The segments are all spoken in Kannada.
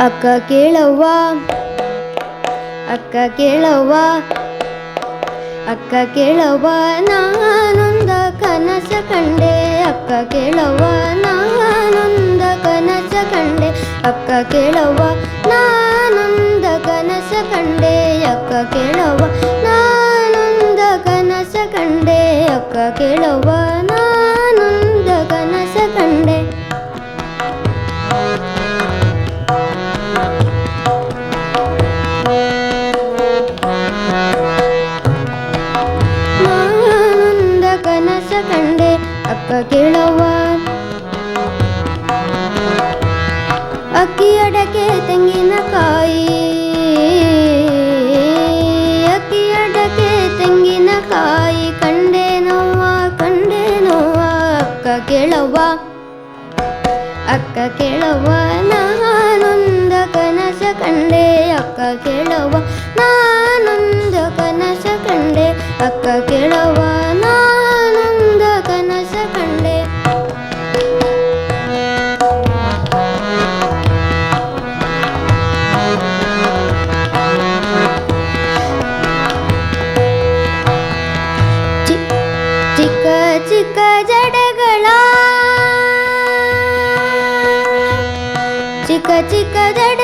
ಅಕ್ಕ ಕೇಳವ್ವ. ಅಕ್ಕ ಕೇಳವ್ವ. ಅಕ್ಕ ಕೇಳವ್ವ, ನಾನೊಂದ ಕನಸ ಕಂಡೆ. ಅಕ್ಕ ಕೇಳವ್ವ, ನಾನೊಂದ ಕನಸ ಕಂಡೆ. ಅಕ್ಕ ಕೇಳವ್ವ, ನಾನೊಂದ ಕನಸ ಕಂಡೆ. ಅಕ್ಕ ಕೇಳವ್ವ, ನಾನೊಂದ ಕನಸ ಕಂಡೆ. ಅಕ್ಕ ಕೇಳವ್ವ ಕೇಳವ್ವ. ಅಕ್ಕಿ ಅಡಕೆ ತೆಂಗಿನಕಾಯಿ. ಅಕ್ಕಿ ಅಡಕೆ ತೆಂಗಿನಕಾಯಿ. ಕಂಡೆ ನೋವ ಕಂಡೆ ನೋವ ಅಕ್ಕ ಕೇಳವ್ವ. ಅಕ್ಕ ಕೇಳವ್ವ, ನಾನೊಂದ ಕನಸ ಕಂಡೆ. ಅಕ್ಕ ಕೇಳವ್ವ, ನಾನೊಂದ ಕನಸ ಕಂಡೆ. ಅಕ್ಕ ಕೇಳವ್ವ ನಾನೊಂದ ಚಿಕ್ಕ ಚಿಕ್ಕ ಜಡೆಗಳ ಚಿಕ್ಕ ಚಿಕ್ಕ ಜಡೆಗಳ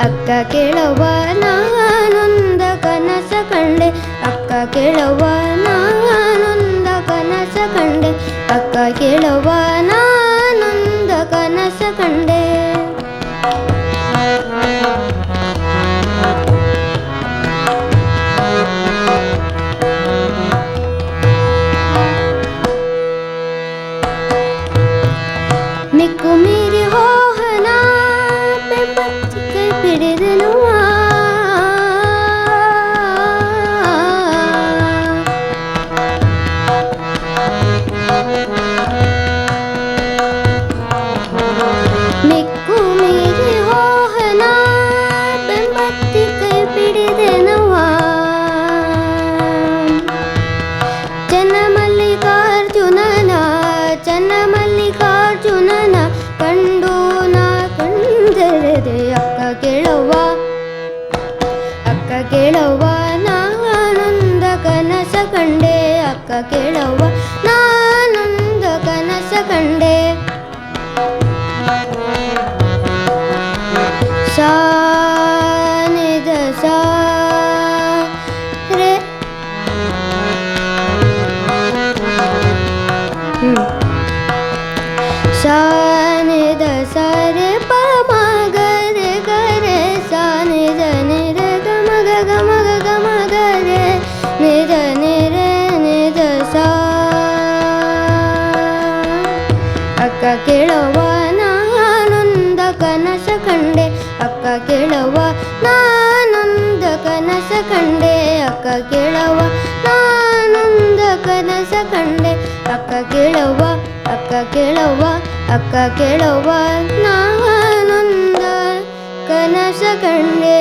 ಅಕ್ಕ ಕೇಳವ ನಾನೊಂದ ಕನಸ ಕಂಡೆ. ಅಕ್ಕ ಕೇಳವ ನಾನೊಂದ ಕನಸ ಕಂಡೆ. ಅಕ್ಕ ಕೇಳವ ನಾನೊಂದ ಕನಸ ಕಂಡೆ. ಮಿಕ್ಕು ಮೀರಿ ಹೋಹನ ಕಂದೆರೆದೆ ಅಕ್ಕ ಕೇಳವ್ವ. ಅಕ್ಕ ಕೇಳವ್ವ, ನಾನೊಂದ ಕನಸ ಕಂಡೆ. ಅಕ್ಕ ಕೇಳವ್ವ, ನಾನೊಂದ ಕನಸ ಕಂಡೆ. ಸಾನಿದ ಸಾ ರೇ. ಅಕ್ಕ ಕೇಳವ ನಾನೊಂದ ಕನಸ ಕಂಡೆ. ಅಕ್ಕ ಕೇಳವ ನಾನೊಂದ ಕನಸ ಕಂಡೆ. ಅಕ್ಕ ಕೇಳವ ನಾನೊಂದ ಕನಸ ಕಂಡೆ. ಅಕ್ಕ ಕೇಳವ ಅಕ್ಕ ಕೇಳವ ಅಕ್ಕ ಕೇಳವ ನಾನೊಂದ ಕನಸ ಕಂಡೆ.